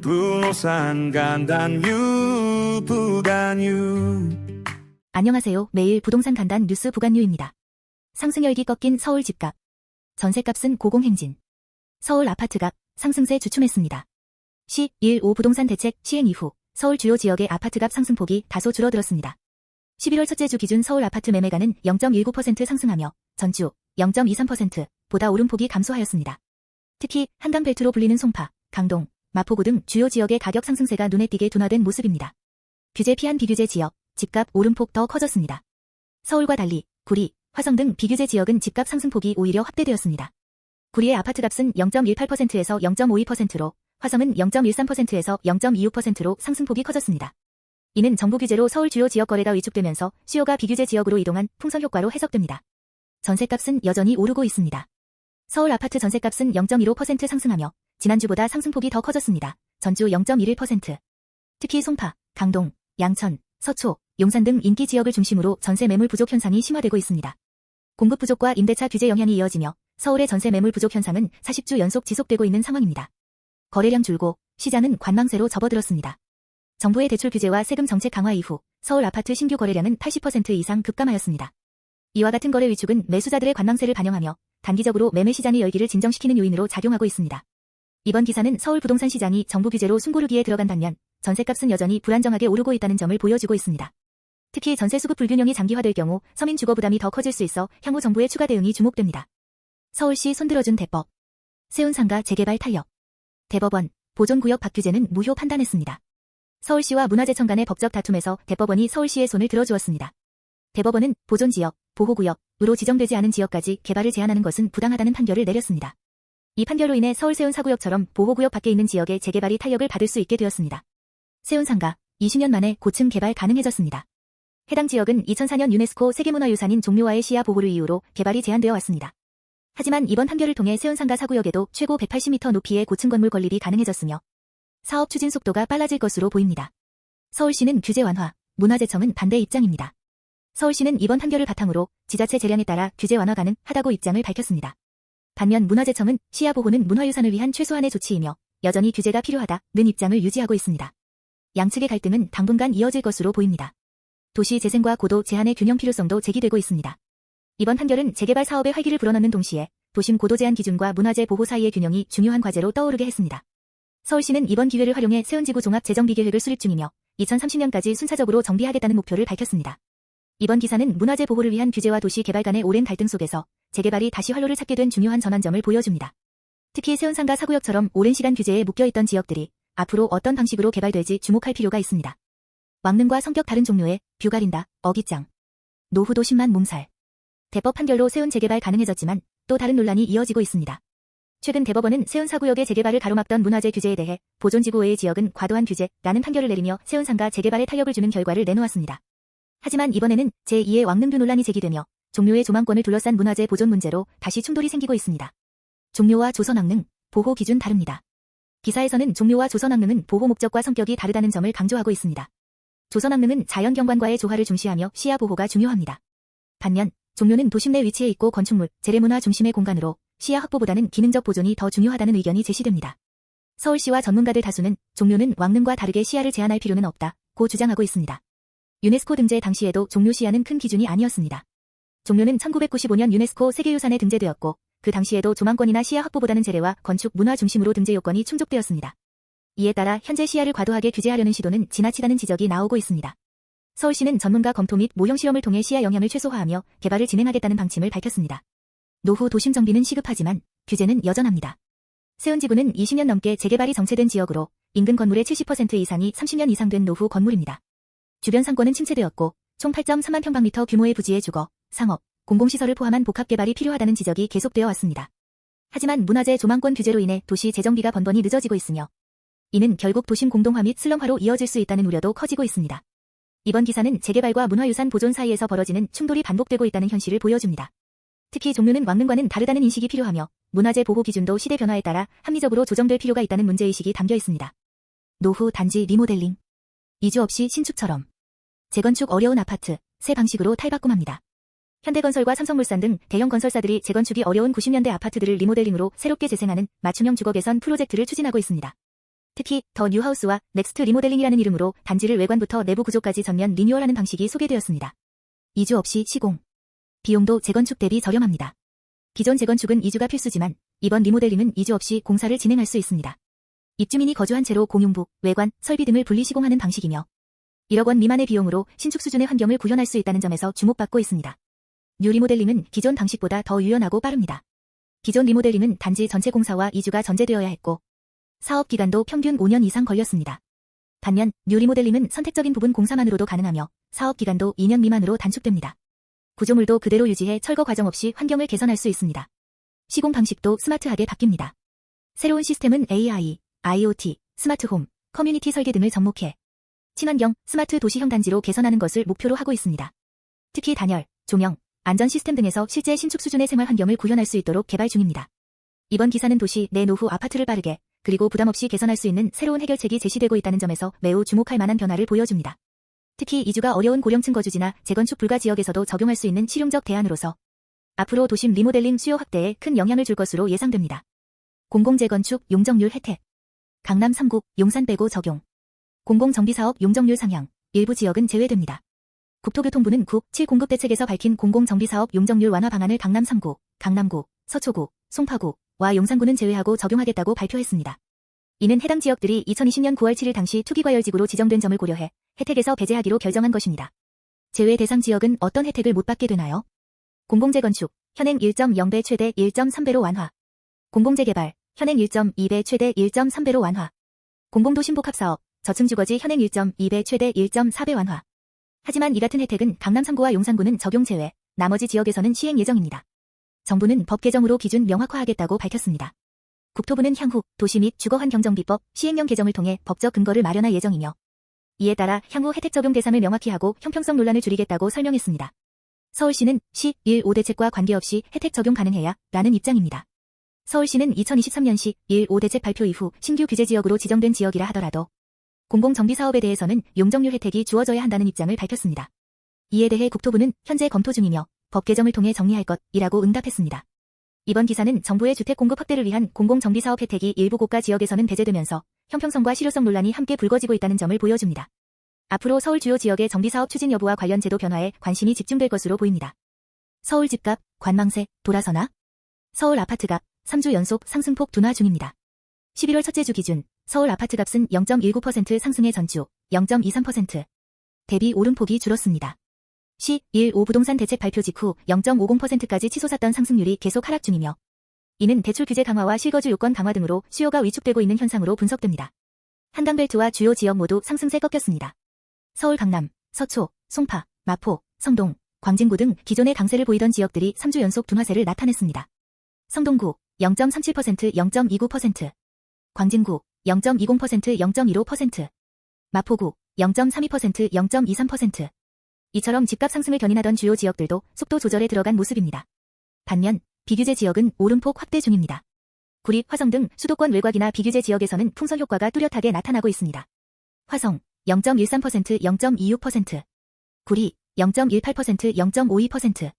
부동산 간단유 부단유 안녕하세요. 매일 부동산 간단 뉴스 부간유입니다. 상승 열기 꺾인 서울 집값. 전세값은 고공행진. 서울 아파트값 상승세 주춤했습니다. 시1.5 부동산 대책 시행 이후 서울 주요 지역의 아파트값 상승폭이 다소 줄어들었습니다. 11월 첫째 주 기준 서울 아파트 매매가는 0.19% 상승하며 전주 0.23% 보다 오름폭이 감소하였습니다. 특히 한강 벨트로 불리는 송파, 강동, 마포구 등 주요 지역의 가격 상승세가 눈에 띄게 둔화된 모습입니다. 규제 피한 비규제 지역, 집값 오름폭 더 커졌습니다. 서울과 달리 구리, 화성 등 비규제 지역은 집값 상승폭이 오히려 확대되었습니다. 구리의 아파트값은 0.18%에서 0.52%로, 화성은 0.13%에서 0.26%로 상승폭이 커졌습니다. 이는 정부 규제로 서울 주요 지역 거래가 위축되면서 수요가 비규제 지역으로 이동한 풍선 효과로 해석됩니다. 전세값은 여전히 오르고 있습니다. 서울 아파트 전세값은 0.15% 상승하며 지난주보다 상승폭이 더 커졌습니다. 전주 0.11%. 특히 송파, 강동, 양천, 서초, 용산 등 인기 지역을 중심으로 전세 매물 부족 현상이 심화되고 있습니다. 공급 부족과 임대차 규제 영향이 이어지며 서울의 전세 매물 부족 현상은 40주 연속 지속되고 있는 상황입니다. 거래량 줄고 시장은 관망세로 접어들었습니다. 정부의 대출 규제와 세금 정책 강화 이후 서울 아파트 신규 거래량은 80% 이상 급감하였습니다. 이와 같은 거래 위축은 매수자들의 관망세를 반영하며 단기적으로 매매 시장의 열기를 진정시키는 요인으로 작용하고 있습니다. 이번 기사는 서울 부동산 시장이 정부 규제로 숨고르기에 들어간 반면 전세값은 여전히 불안정하게 오르고 있다는 점을 보여주고 있습니다. 특히 전세 수급 불균형이 장기화될 경우 서민 주거 부담이 더 커질 수 있어 향후 정부의 추가 대응이 주목됩니다. 서울시 손들어준 대법. 세운 상가 재개발 탄력. 대법원, 보존구역 박규제는 무효 판단했습니다. 서울시와 문화재청 간의 법적 다툼에서 대법원이 서울시의 손을 들어주었습니다. 대법원은 보존지역, 보호구역 으로 지정되지 않은 지역까지 개발을 제한하는 것은 부당하다는 판결을 내렸습니다. 이 판결로 인해 서울 세운 사구역처럼 보호구역 밖에 있는 지역의 재개발이 탄력을 받을 수 있게 되었습니다. 세운 상가 20년 만에 고층 개발 가능해졌습니다. 해당 지역은 2004년 유네스코 세계문화유산인 종묘와의 시야 보호를 이유로 개발이 제한되어 왔습니다. 하지만 이번 판결을 통해 세운 상가 사구역에도 최고 180m 높이의 고층 건물 건립이 가능해졌으며 사업 추진 속도가 빨라질 것으로 보입니다. 서울시는 규제 완화, 문화재청은 반대 입장입니다. 서울시는 이번 판결을 바탕으로 지자체 재량에 따라 규제 완화 가능하다고 입장을 밝혔습니다. 반면 문화재청은 시야 보호는 문화유산을 위한 최소한의 조치이며 여전히 규제가 필요하다는 입장을 유지하고 있습니다. 양측의 갈등은 당분간 이어질 것으로 보입니다. 도시 재생과 고도 제한의 균형 필요성도 제기되고 있습니다. 이번 판결은 재개발 사업의 활기를 불어넣는 동시에 도심 고도 제한 기준과 문화재 보호 사이의 균형이 중요한 과제로 떠오르게 했습니다. 서울시는 이번 기회를 활용해 세운지구 종합 재정비 계획을 수립 중이며 2030년까지 순차적으로 정비하겠다는 목표를 밝혔습니다. 이번 기사는 문화재 보호를 위한 규제와 도시 개발 간의 오랜 갈등 속에서 재개발이 다시 활로를 찾게 된 중요한 전환점을 보여줍니다. 특히 세운상가 사구역처럼 오랜 시간 규제에 묶여있던 지역들이 앞으로 어떤 방식으로 개발될지 주목할 필요가 있습니다. 왕릉과 성격 다른 종류의 뷰 가린다, 어깃장. 노후도 10만 몸살. 대법 판결로 세운 재개발 가능해졌지만 또 다른 논란이 이어지고 있습니다. 최근 대법원은 세운 사구역의 재개발을 가로막던 문화재 규제에 대해 보존지구 외의 지역은 과도한 규제라는 판결을 내리며 세운 상가 재개발에 탄력을 주는 결과를 내놓았습니다. 하지만 이번에는 제2의 왕릉뷰 논란이 제기되며 종묘의 조망권을 둘러싼 문화재 보존 문제로 다시 충돌이 생기고 있습니다. 종묘와 조선왕릉, 보호 기준 다릅니다. 기사에서는 종묘와 조선왕릉은 보호 목적과 성격이 다르다는 점을 강조하고 있습니다. 조선왕릉은 자연 경관과의 조화를 중시하며 시야 보호가 중요합니다. 반면 종묘는 도심 내 위치해 있고 건축물, 재래문화 중심의 공간으로 시야 확보보다는 기능적 보존이 더 중요하다는 의견이 제시됩니다. 서울시와 전문가들 다수는 종묘는 왕릉과 다르게 시야를 제한할 필요는 없다 고 주장하고 있습니다. 유네스코 등재 당시에도 종묘 시야는 큰 기준이 아니었습니다. 종묘는 1995년 유네스코 세계유산에 등재되었고 그 당시에도 조망권이나 시야 확보보다는 재래와 건축 문화 중심으로 등재 요건이 충족되었습니다. 이에 따라 현재 시야를 과도하게 규제하려는 시도는 지나치다는 지적이 나오고 있습니다. 서울시는 전문가 검토 및 모형 실험을 통해 시야 영향을 최소화하며 개발을 진행하겠다는 방침을 밝혔습니다. 노후 도심 정비는 시급하지만 규제는 여전합니다. 세운지구는 20년 넘게 재개발이 정체된 지역으로 인근 건물의 70% 이상이 30년 이상 된 노후 건물입니다. 주변 상권은 침체되었고 총 8.3만 평방미터 규모의 부지의 주거, 상업, 공공시설을 포함한 복합개발이 필요하다는 지적이 계속되어 왔습니다. 하지만 문화재 조망권 규제로 인해 도시 재정비가 번번이 늦어지고 있으며 이는 결국 도심 공동화 및 슬럼화로 이어질 수 있다는 우려도 커지고 있습니다. 이번 기사는 재개발과 문화유산 보존 사이에서 벌어지는 충돌이 반복되고 있다는 현실을 보여줍니다. 특히 종류는 왕릉과는 다르다는 인식이 필요하며 문화재 보호 기준도 시대 변화에 따라 합리적으로 조정될 필요가 있다는 문제의식이 담겨 있습니다. 노후 단지 리모델링. 이주 없이 신축처럼. 재건축 어려운 아파트, 새 방식으로 탈바꿈합니다. 현대건설과 삼성물산 등 대형 건설사들이 재건축이 어려운 90년대 아파트들을 리모델링으로 새롭게 재생하는 맞춤형 주거 개선 프로젝트를 추진하고 있습니다. 특히 더 뉴하우스와 넥스트 리모델링이라는 이름으로 단지를 외관부터 내부 구조까지 전면 리뉴얼하는 방식이 소개되었습니다. 이주 없이 시공. 비용도 재건축 대비 저렴합니다. 기존 재건축은 이주가 필수지만 이번 리모델링은 이주 없이 공사를 진행할 수 있습니다. 입주민이 거주한 채로 공용부, 외관, 설비 등을 분리 시공하는 방식이며 1억 원 미만의 비용으로 신축 수준의 환경을 구현할 수 있다는 점에서 주목받고 있습니다. 뉴 리모델링은 기존 방식보다 더 유연하고 빠릅니다. 기존 리모델링은 단지 전체 공사와 이주가 전제되어야 했고 사업 기간도 평균 5년 이상 걸렸습니다. 반면 뉴 리모델링은 선택적인 부분 공사만으로도 가능하며 사업 기간도 2년 미만으로 단축됩니다. 구조물도 그대로 유지해 철거 과정 없이 환경을 개선할 수 있습니다. 시공 방식도 스마트하게 바뀝니다. 새로운 시스템은 AI, IoT, 스마트홈, 커뮤니티 설계 등을 접목해 친환경, 스마트 도시형 단지로 개선하는 것을 목표로 하고 있습니다. 특히 단열, 조명, 안전 시스템 등에서 실제 신축 수준의 생활 환경을 구현할 수 있도록 개발 중입니다. 이번 기사는 도시 내 노후 아파트를 빠르게 그리고 부담 없이 개선할 수 있는 새로운 해결책이 제시되고 있다는 점에서 매우 주목할 만한 변화를 보여줍니다. 특히 이주가 어려운 고령층 거주지나 재건축 불가 지역에서도 적용할 수 있는 실용적 대안으로서 앞으로 도심 리모델링 수요 확대에 큰 영향을 줄 것으로 예상됩니다. 공공재건축 용적률 혜택 강남 3구 용산 빼고 적용 공공정비사업 용적률 상향 일부 지역은 제외됩니다. 국토교통부는 국, 7 공급 대책에서 밝힌 공공정비사업 용적률 완화 방안을 강남 3구, 강남구, 서초구, 송파구, 와 용산구는 제외하고 적용하겠다고 발표했습니다. 이는 해당 지역들이 2020년 9월 7일 당시 투기과열지구로 지정된 점을 고려해 혜택에서 배제하기로 결정한 것입니다. 제외 대상 지역은 어떤 혜택을 못 받게 되나요? 공공재건축, 현행 1.0배 최대 1.3배로 완화. 공공재개발, 현행 1.2배 최대 1.3배로 완화. 공공도 신복합사업, 저층주거지 현행 1.2배 최대 1.4배 완화. 하지만 이 같은 혜택은 강남 3구와 용산구는 적용 제외, 나머지 지역에서는 시행 예정입니다. 정부는 법 개정으로 기준 명확화하겠다고 밝혔습니다. 국토부는 향후 도시 및 주거환경정비법 시행령 개정을 통해 법적 근거를 마련할 예정이며 이에 따라 향후 혜택 적용 대상을 명확히 하고 형평성 논란을 줄이겠다고 설명했습니다. 서울시는 시 1, 5 대책과 관계없이 혜택 적용 가능해야 라는 입장입니다. 서울시는 2023년 시 1, 5 대책 발표 이후 신규 규제 지역으로 지정된 지역이라 하더라도 공공정비 사업에 대해서는 용적률 혜택이 주어져야 한다는 입장을 밝혔습니다. 이에 대해 국토부는 현재 검토 중이며 법 개정을 통해 정리할 것이라고 응답했습니다. 이번 기사는 정부의 주택 공급 확대를 위한 공공정비 사업 혜택이 일부 고가 지역에서는 배제되면서 형평성과 실효성 논란이 함께 불거지고 있다는 점을 보여줍니다. 앞으로 서울 주요 지역의 정비 사업 추진 여부와 관련 제도 변화에 관심이 집중될 것으로 보입니다. 서울 집값, 관망세, 돌아서나? 서울 아파트값, 3주 연속 상승폭 둔화 중입니다. 11월 첫째 주 기준 서울 아파트값은 0.19% 상승의 전주 0.23% 대비 오름폭이 줄었습니다. 시 1, 5 부동산 대책 발표 직후 0.50%까지 치솟았던 상승률이 계속 하락 중이며 이는 대출 규제 강화와 실거주 요건 강화 등으로 수요가 위축되고 있는 현상으로 분석됩니다. 한강벨트와 주요 지역 모두 상승세 꺾였습니다. 서울 강남, 서초, 송파, 마포, 성동, 광진구 등 기존의 강세를 보이던 지역들이 3주 연속 둔화세를 나타냈습니다. 성동구 0.37% 0.29%, 광진구 0.20% 0.15%, 마포구 0.32% 0.23%. 이처럼 집값 상승을 견인하던 주요 지역들도 속도 조절에 들어간 모습입니다. 반면 비규제 지역은 오름폭 확대 중입니다. 구리, 화성 등 수도권 외곽이나 비규제 지역에서는 풍선 효과가 뚜렷하게 나타나고 있습니다. 화성 0.13% 0.26%, 구리 0.18% 0.52%.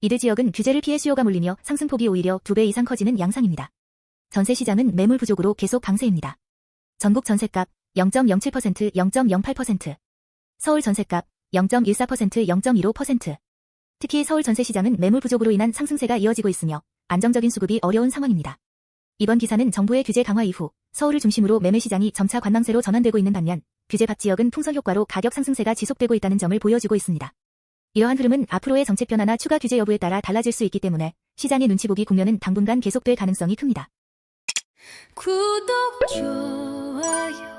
이들 지역은 규제를 피해 수요가 몰리며 상승폭이 오히려 2배 이상 커지는 양상입니다. 전세 시장은 매물 부족으로 계속 강세입니다. 전국 전세값 0.07% 0.08%, 서울 전세값 0.14% 0.15%. 특히 서울 전세 시장은 매물 부족으로 인한 상승세가 이어지고 있으며 안정적인 수급이 어려운 상황입니다. 이번 기사는 정부의 규제 강화 이후 서울을 중심으로 매매 시장이 점차 관망세로 전환되고 있는 반면 규제 밖 지역은 풍선 효과로 가격 상승세가 지속되고 있다는 점을 보여주고 있습니다. 이러한 흐름은 앞으로의 정책 변화나 추가 규제 여부에 따라 달라질 수 있기 때문에 시장의 눈치 보기 국면은 당분간 계속될 가능성이 큽니다. 구독 좋아요.